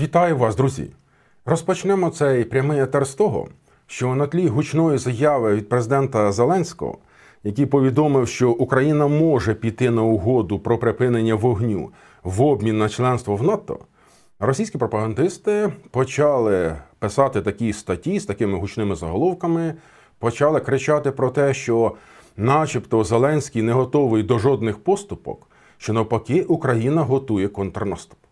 Вітаю вас, друзі! Розпочнемо цей прямий етер з того, що на тлі гучної заяви від президента Зеленського, який повідомив, що Україна може піти на угоду про припинення вогню в обмін на членство в НАТО, російські пропагандисти почали писати такі статті з такими гучними заголовками, почали кричати про те, що, начебто, Зеленський не готовий до жодних поступок, що навпаки Україна готує контрнаступ.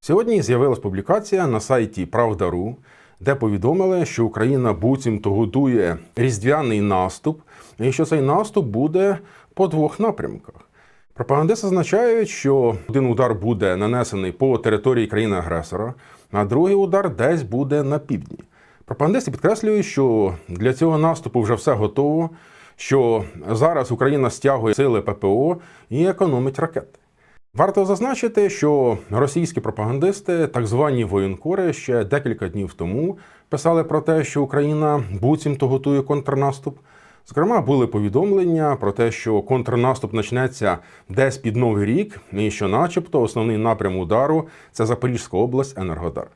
Сьогодні з'явилась публікація на сайті Правда.ру, де повідомили, що Україна буцімто готує різдвяний наступ, і що цей наступ буде по двох напрямках. Пропагандисти зазначають, що один удар буде нанесений по території країни-агресора, а другий удар десь буде на півдні. Пропагандисти підкреслюють, що для цього наступу вже все готово, що зараз Україна стягує сили ППО і економить ракети. Варто зазначити, що російські пропагандисти, так звані воєнкори, ще декілька днів тому писали про те, що Україна буцімто готує контрнаступ. Зокрема, були повідомлення про те, що контрнаступ почнеться десь під новий рік, і що, начебто, основний напрям удару це Запорізька область, Енергодар.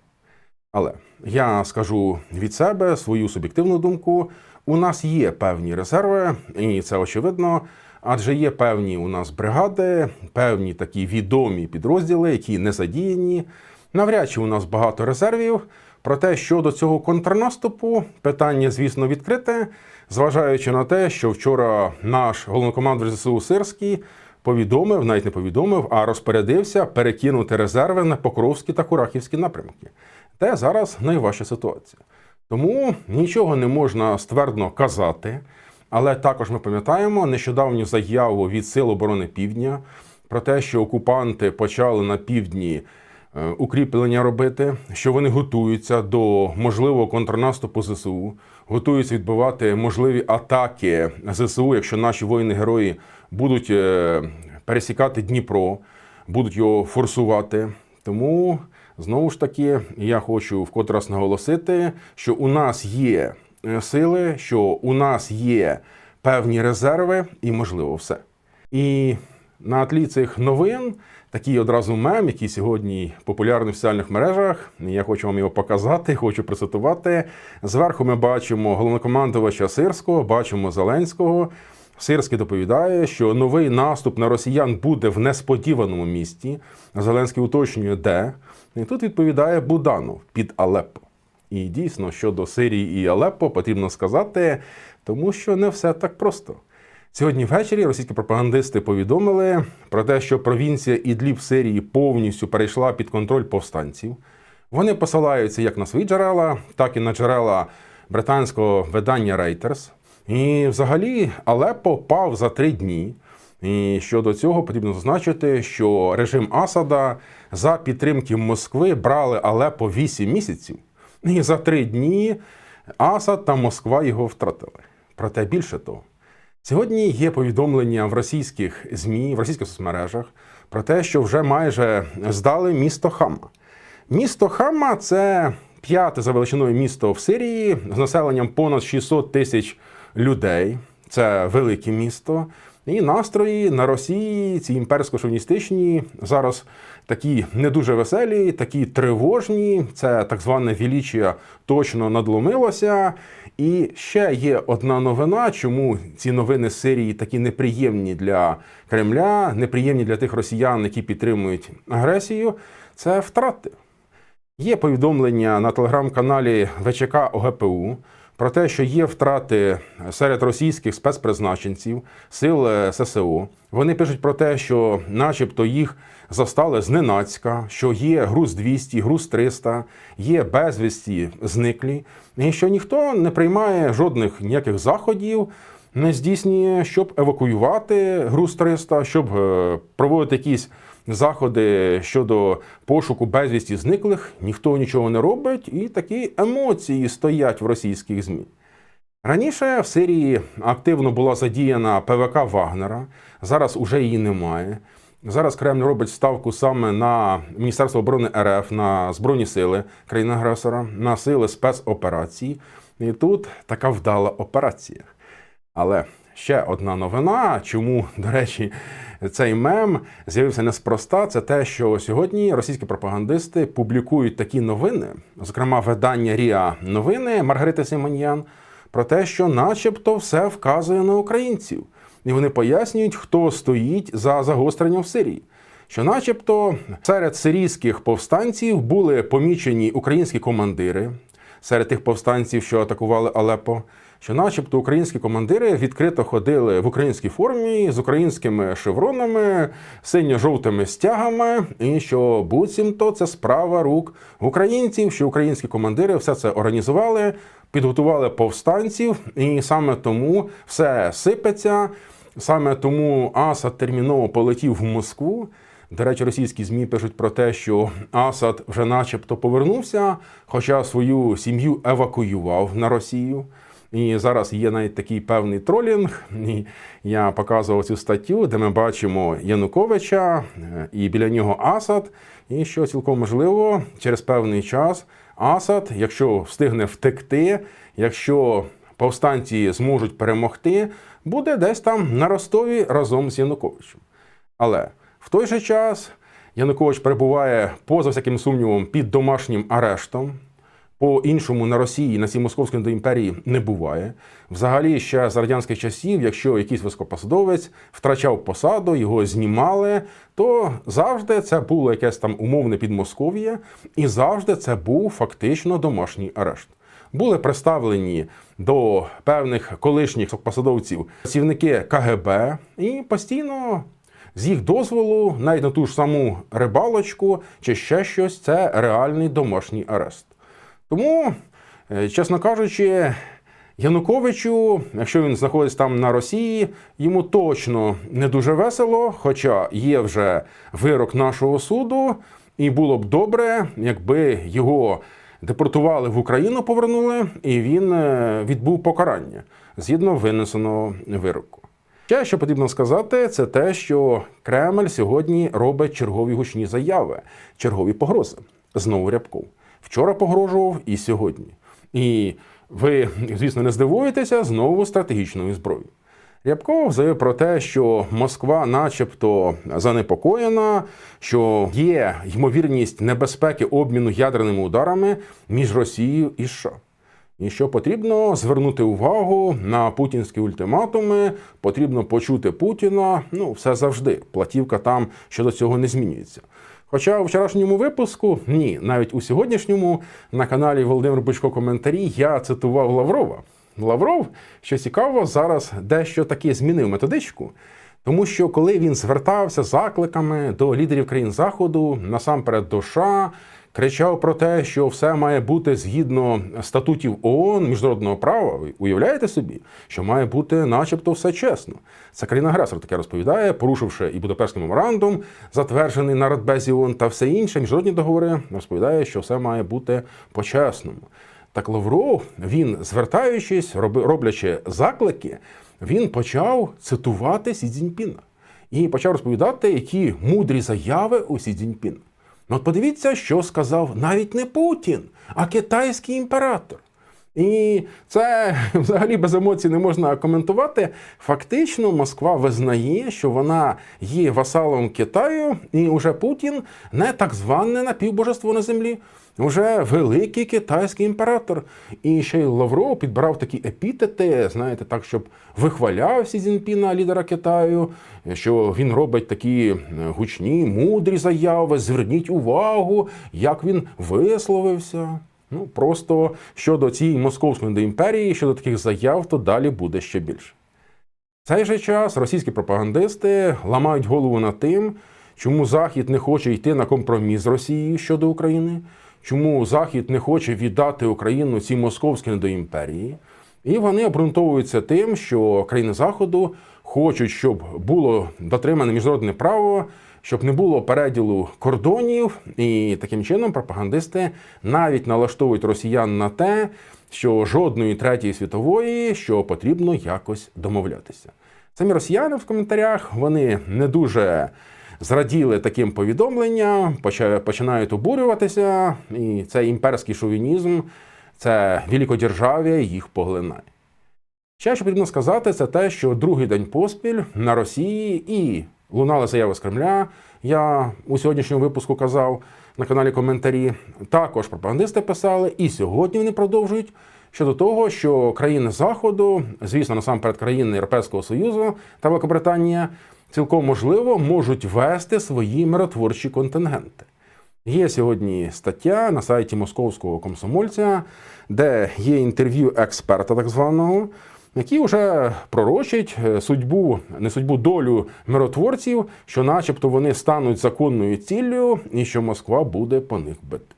Але я скажу від себе свою суб'єктивну думку: у нас є певні резерви, і це очевидно. Адже є певні у нас бригади, певні такі відомі підрозділи, які не задіяні. Навряд чи у нас багато резервів. Проте щодо цього контрнаступу, питання, звісно, відкрите, зважаючи на те, що вчора наш головнокомандувач ЗСУ Сирський повідомив, навіть не повідомив, а розпорядився перекинути резерви на Покровські та Курахівські напрямки, де зараз найважча ситуація. Тому нічого не можна ствердно казати. Але також ми пам'ятаємо нещодавню заяву від Сил оборони Півдня про те, що окупанти почали на півдні е, укріплення робити, що вони готуються до можливого контрнаступу ЗСУ, готуються відбивати можливі атаки ЗСУ, якщо наші воїни-герої будуть е, пересікати Дніпро, будуть його форсувати. Тому знову ж таки я хочу вкотре раз наголосити, що у нас є сили, що у нас є певні резерви і можливо все. І на тлі цих новин такий одразу мем, який сьогодні популярний в соціальних мережах. Я хочу вам його показати, хочу процитувати. Зверху ми бачимо головнокомандувача Сирського, бачимо Зеленського. Сирський доповідає, що новий наступ на росіян буде в несподіваному місті. Зеленський уточнює, де. І тут відповідає Буданов під Алеппо. І дійсно, щодо Сирії і Алеппо потрібно сказати, тому що не все так просто. Сьогодні ввечері російські пропагандисти повідомили про те, що провінція Ідліб Сирії повністю перейшла під контроль повстанців. Вони посилаються як на свої джерела, так і на джерела британського видання Reuters. І взагалі Алеппо пав за три дні. І щодо цього потрібно зазначити, що режим Асада за підтримки Москви брали Алеппо 8 місяців, і за три дні Асад та Москва його втратили. Проте більше того, сьогодні є повідомлення в російських ЗМІ, в російських соцмережах про те, що вже майже здали місто Хама. Місто Хама це п'яте за величиною місто в Сирії з населенням понад 600 тисяч людей. Це велике місто. І настрої на Росії, ці імперсько-шовіністичні, зараз такі не дуже веселі, такі тривожні. Це так зване Вілічія точно надломилося. І ще є одна новина, чому ці новини з Сирії такі неприємні для Кремля, неприємні для тих росіян, які підтримують агресію. Це втрати. Є повідомлення на телеграм-каналі ВЧК ОГПУ про те, що є втрати серед російських спецпризначенців, сил е, ССО. Вони пишуть про те, що, начебто, їх застали зненацька, що є груз 200, груз 300, є безвісті зниклі, і що ніхто не приймає жодних ніяких заходів. Не здійснює, щоб евакуювати груз 300, щоб е, проводити якісь заходи щодо пошуку безвісті зниклих, ніхто нічого не робить, і такі емоції стоять в російських ЗМІ. Раніше в Сирії активно була задіяна ПВК Вагнера, зараз уже її немає. Зараз Кремль робить ставку саме на Міністерство оборони РФ, на Збройні сили країни-агресора, на сили спецоперацій. І тут така вдала операція. Але ще одна новина. Чому, до речі, цей мем з'явився неспроста. Це те, що сьогодні російські пропагандисти публікують такі новини, зокрема, видання Ріа Новини Маргарити Симоньян, про те, що, начебто, все вказує на українців, і вони пояснюють, хто стоїть за загостренням в Сирії. Що, начебто, серед сирійських повстанців були помічені українські командири, серед тих повстанців, що атакували Алеппо, що, начебто, українські командири відкрито ходили в українській формі з українськими шевронами, синьо-жовтими стягами, і що буцімто це справа рук українців, що українські командири все це організували, підготували повстанців, і саме тому все сипеться. Саме тому Асад терміново полетів в Москву. До речі, російські змі пишуть про те, що Асад вже, начебто, повернувся, хоча свою сім'ю евакуював на Росію. І зараз є навіть такий певний тролінг. І я показував цю статтю, де ми бачимо Януковича е, і біля нього Асад. І що цілком можливо, через певний час Асад, якщо встигне втекти, якщо повстанці зможуть перемогти, буде десь там на Ростові разом з Януковичем. Але в той же час Янукович перебуває поза всяким сумнівом під домашнім арештом. По-іншому на Росії, на цій московській імперії не буває. Взагалі, ще з радянських часів, якщо якийсь високопосадовець втрачав посаду, його знімали, то завжди це було якесь там умовне підмосков'я, і завжди це був фактично домашній арешт. Були представлені до певних колишніх посадовців працівники КГБ і постійно з їх дозволу, навіть на ту ж саму рибалочку чи ще щось, це реальний домашній арест. Тому, е, чесно кажучи, Януковичу, якщо він знаходиться там на Росії, йому точно не дуже весело, хоча є вже вирок нашого суду, і було б добре, якби його депортували в Україну, повернули, і він е, відбув покарання згідно винесеного вироку. Ще що потрібно сказати, це те, що Кремль сьогодні робить чергові гучні заяви, чергові погрози. Знову Рябков. Вчора погрожував і сьогодні. І ви, звісно, не здивуєтеся знову стратегічною зброєю. Рябков заявив про те, що Москва, начебто, занепокоєна, що є ймовірність небезпеки обміну ядерними ударами між Росією і США. І що потрібно звернути увагу на путінські ультиматуми, потрібно почути Путіна. Ну, все завжди. Платівка там щодо цього не змінюється. Хоча у вчорашньому випуску, ні, навіть у сьогоднішньому на каналі Володимир Бучко коментарі я цитував Лаврова. Лавров, що цікаво, зараз дещо таки змінив методичку. Тому що коли він звертався закликами до лідерів країн Заходу, насамперед до США, кричав про те, що все має бути згідно статутів ООН, міжнародного права. Ви уявляєте собі, що має бути, начебто, все чесно. Це країна-агресор таке розповідає, порушивши і Будапештський меморандум, затверджений на Радбезі ООН та все інше, міжнародні договори, розповідає, що все має бути по-чесному. Так Лавров, він звертаючись, роблячи заклики, він почав цитувати Сі Цзіньпіна і почав розповідати, які мудрі заяви у Сі Цзіньпіна. Ну от подивіться, що сказав навіть не Путін, а китайський імператор. І це взагалі без емоцій не можна коментувати. Фактично, Москва визнає, що вона є васалом Китаю, і уже Путін не так зване напівбожество на землі, вже великий китайський імператор. І ще й Лавров підбирав такі епітети, знаєте, так, щоб вихваляв Сі Цзіньпіна, лідера Китаю, що він робить такі гучні, мудрі заяви. Зверніть увагу, як він висловився. Ну, просто щодо цієї московської імперії, щодо таких заяв, то далі буде ще більше. В цей же час російські пропагандисти ламають голову над тим, чому Захід не хоче йти на компроміс з Росією щодо України, чому Захід не хоче віддати Україну цій московській недоімперії. І вони обґрунтовуються тим, що країни Заходу хочуть, щоб було дотримане міжнародне право щоб не було переділу кордонів, і таким чином пропагандисти навіть налаштовують росіян на те, що жодної третьої світової, що потрібно якось домовлятися. Самі росіяни в коментарях вони не дуже зраділи таким повідомленням, починають обурюватися, і цей імперський шовінізм, це великодержав'я їх поглинає. Ще що потрібно сказати, це те, що другий день поспіль на Росії і лунали заяви з Кремля. Я у сьогоднішньому випуску казав на каналі коментарі. Також пропагандисти писали, і сьогодні вони продовжують щодо того, що країни Заходу, звісно, насамперед країни Європейського Союзу та Великобританія, цілком можливо можуть вести свої миротворчі контингенти. Є сьогодні стаття на сайті московського комсомольця, де є інтерв'ю експерта, так званого, який вже пророчить е, судьбу, не судьбу долю миротворців, що, начебто, вони стануть законною ціллю, і що Москва буде по них бити.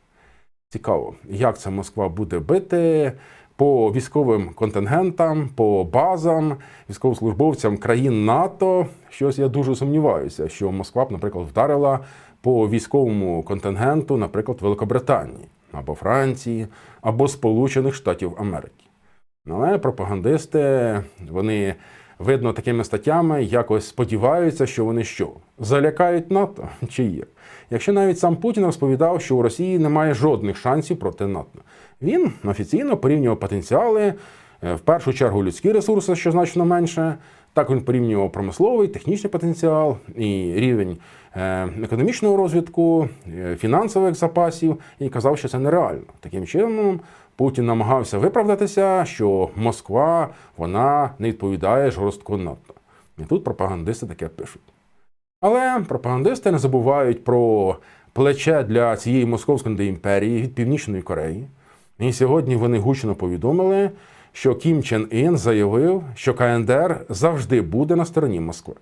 Цікаво, як це Москва буде бити по військовим контингентам, по базам, військовослужбовцям країн НАТО. Щось я дуже сумніваюся, що Москва б, наприклад, вдарила по військовому контингенту, наприклад, Великобританії або Франції, або Сполучених Штатів Америки. Але пропагандисти, вони видно такими статтями якось сподіваються, що вони що залякають НАТО чи є. Якщо навіть сам Путін розповідав, що у Росії немає жодних шансів проти НАТО, він офіційно порівнював потенціали, е, в першу чергу людські ресурси, що значно менше. Так він порівнював промисловий, технічний потенціал і рівень е, економічного розвитку, е, фінансових запасів, і казав, що це нереально. Таким чином, Путін намагався виправдатися, що Москва вона не відповідає жорстко НАТО. І тут пропагандисти таке пишуть. Але пропагандисти не забувають про плече для цієї московської імперії від Північної Кореї. І сьогодні вони гучно повідомили, що Кім Чен Ін заявив, що КНДР завжди буде на стороні Москви.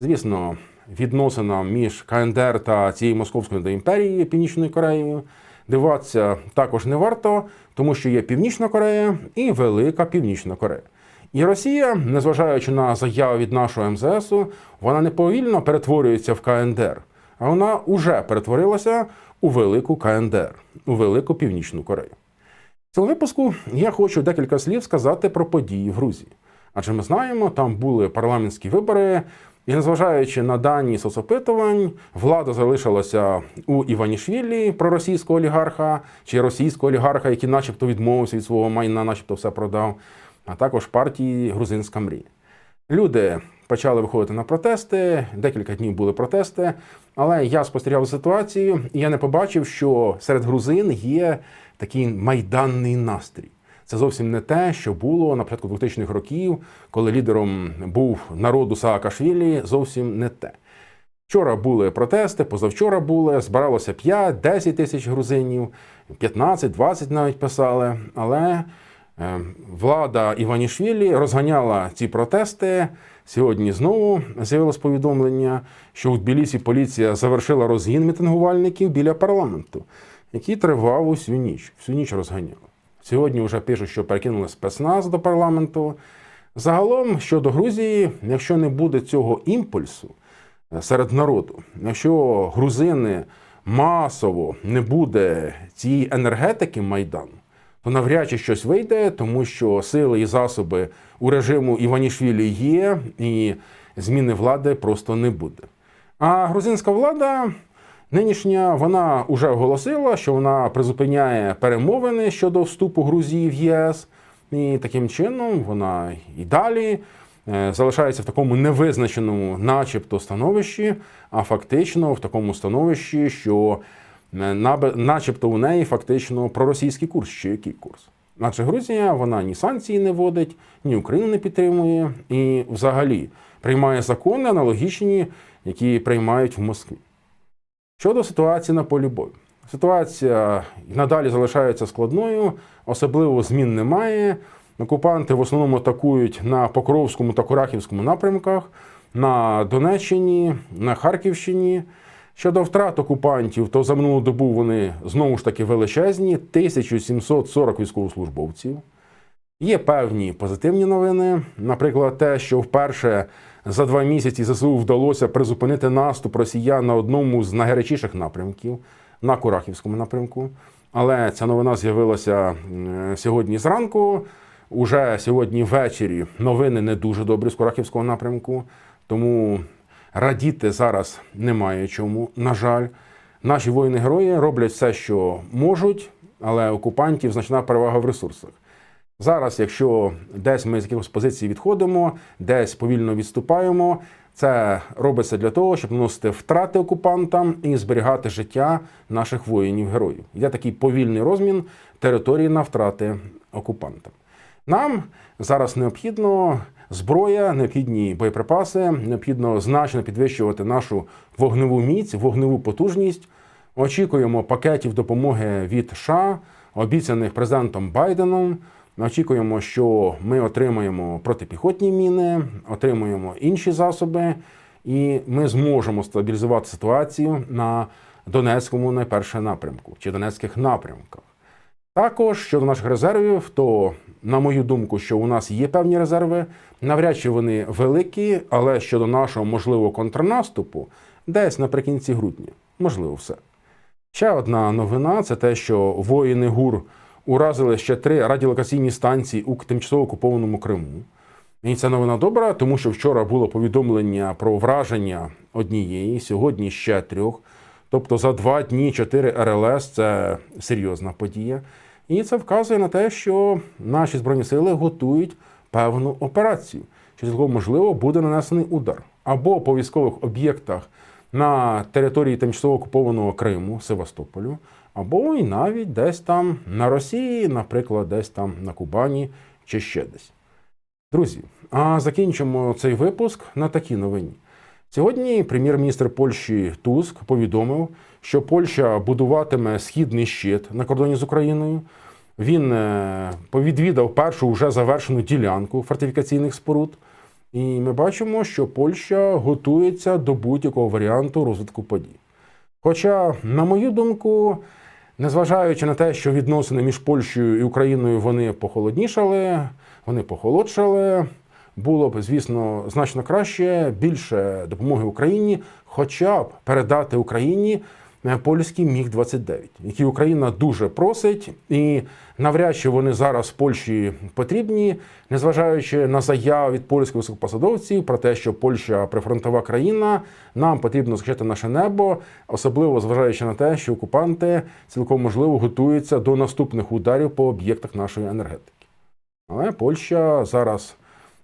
Звісно, відносинам між КНДР та цією московською імперією Північною Кореєю диватися також не варто, тому що є Північна Корея і Велика Північна Корея. І Росія, незважаючи на заяву від нашого МЗСу, вона не повільно перетворюється в КНДР, а вона вже перетворилася у велику КНДР, у велику Північну Корею. В цьому випуску я хочу декілька слів сказати про події в Грузії. Адже ми знаємо, там були парламентські вибори, і незважаючи на дані соцопитувань, влада залишилася у Іванішвілі, проросійського олігарха чи російського олігарха, який, начебто, відмовився від свого майна, начебто все продав, а також партії Грузинська мрія. Люди почали виходити на протести. Декілька днів були протести, але я спостерігав ситуацію, і я не побачив, що серед грузин є такий майданний настрій. Це зовсім не те, що було на початку 2000-х років, коли лідером був народу Саакашвілі. Зовсім не те. Вчора були протести, позавчора були, збиралося 5-10 тисяч грузинів, 15-20 навіть писали. Але е, влада Іванішвілі розганяла ці протести. Сьогодні знову з'явилось повідомлення, що у Тбілісі поліція завершила розгін мітингувальників біля парламенту, який тривав усю ніч. Всю ніч розганяли. Сьогодні вже пишуть, що перекинули спецназ до парламенту. Загалом щодо Грузії, якщо не буде цього імпульсу е, серед народу, якщо грузини масово не буде цієї енергетики Майдану, то навряд чи щось вийде, тому що сили і засоби у режиму Іванішвілі є, і зміни влади просто не буде. А грузинська влада. Нинішня вона вже оголосила, що вона призупиняє перемовини щодо вступу Грузії в ЄС, і таким чином вона і далі е, залишається в такому невизначеному, начебто, становищі, а фактично в такому становищі, що начебто у неї фактично проросійський курс, чи який курс. Адже Грузія вона ні санкції не вводить, ні Україну не підтримує і взагалі приймає закони аналогічні, які приймають в Москві. Щодо ситуації на полі бою. Ситуація надалі залишається складною, особливо змін немає. Окупанти в основному атакують на Покровському та Курахівському напрямках, на Донеччині, на Харківщині. Щодо втрат окупантів, то за минулу добу вони знову ж таки величезні 1740 військовослужбовців. Є певні позитивні новини, наприклад, те, що вперше за два місяці ЗСУ вдалося призупинити наступ росіян на одному з найгарячіших напрямків на Курахівському напрямку. Але ця новина з'явилася сьогодні зранку. Уже сьогодні ввечері новини не дуже добрі з Курахівського напрямку, тому радіти зараз немає чому. На жаль, наші воїни-герої роблять все, що можуть, але окупантів значна перевага в ресурсах. Зараз, якщо десь ми з якихось позицій відходимо, десь повільно відступаємо, це робиться для того, щоб наносити втрати окупантам і зберігати життя наших воїнів-героїв. Йде такий повільний розмін території на втрати окупантам. Нам зараз необхідно зброя, необхідні боєприпаси, необхідно значно підвищувати нашу вогневу міць, вогневу потужність. Очікуємо пакетів допомоги від США, обіцяних президентом Байденом. Очікуємо, що ми отримаємо протипіхотні міни, отримуємо інші засоби, і ми зможемо стабілізувати ситуацію на Донецькому найперше напрямку чи Донецьких напрямках. Також щодо наших резервів, то на мою думку, що у нас є певні резерви, навряд чи вони великі, але щодо нашого можливого контрнаступу, десь наприкінці грудня, можливо, все. Ще одна новина це те, що воїни ГУР уразили ще три радіолокаційні станції у тимчасово окупованому Криму. І ця новина добра, тому що вчора було повідомлення про враження однієї, сьогодні ще трьох. Тобто за два дні чотири РЛС це серйозна подія. І це вказує на те, що наші збройні сили готують певну операцію, що цілком можливо буде нанесений удар або по військових об'єктах на території тимчасово окупованого Криму, Севастополю, або і навіть десь там на Росії, наприклад, десь там на Кубані чи ще десь. Друзі, а закінчимо цей випуск на такій новині. Сьогодні прем'єр-міністр Польщі Туск повідомив, що Польща будуватиме східний щит на кордоні з Україною. Він е, повідвідав першу вже завершену ділянку фортифікаційних споруд. І ми бачимо, що Польща готується до будь-якого варіанту розвитку подій. Хоча, на мою думку, незважаючи на те, що відносини між Польщею і Україною вони похолоднішали, вони похолодшали, було б, звісно, значно краще більше допомоги Україні, хоча б передати Україні е, польський міг 29 який Україна дуже просить, і навряд чи вони зараз Польщі потрібні, незважаючи на заяву від польських високопосадовців про те, що Польща прифронтова країна, нам потрібно захищати наше небо, особливо зважаючи на те, що окупанти цілком можливо готуються до наступних ударів по об'єктах нашої енергетики. Але Польща зараз,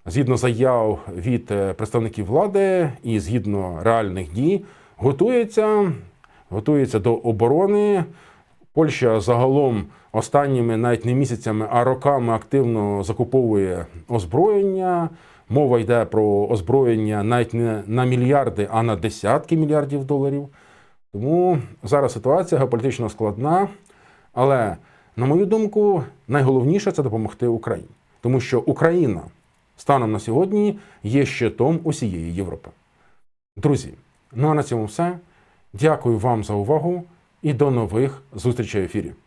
згідно заяв від е, представників влади і згідно реальних дій, готується, готується до оборони. Польща загалом останніми навіть не місяцями, а роками активно закуповує озброєння. Мова йде про озброєння навіть не на мільярди, а на десятки мільярдів доларів. Тому зараз ситуація геополітично складна, але на мою думку, найголовніше це допомогти Україні, тому що Україна станом на сьогодні є щитом усієї Європи. Друзі, ну а на цьому все. Дякую вам за увагу і до нових зустрічей в ефірі.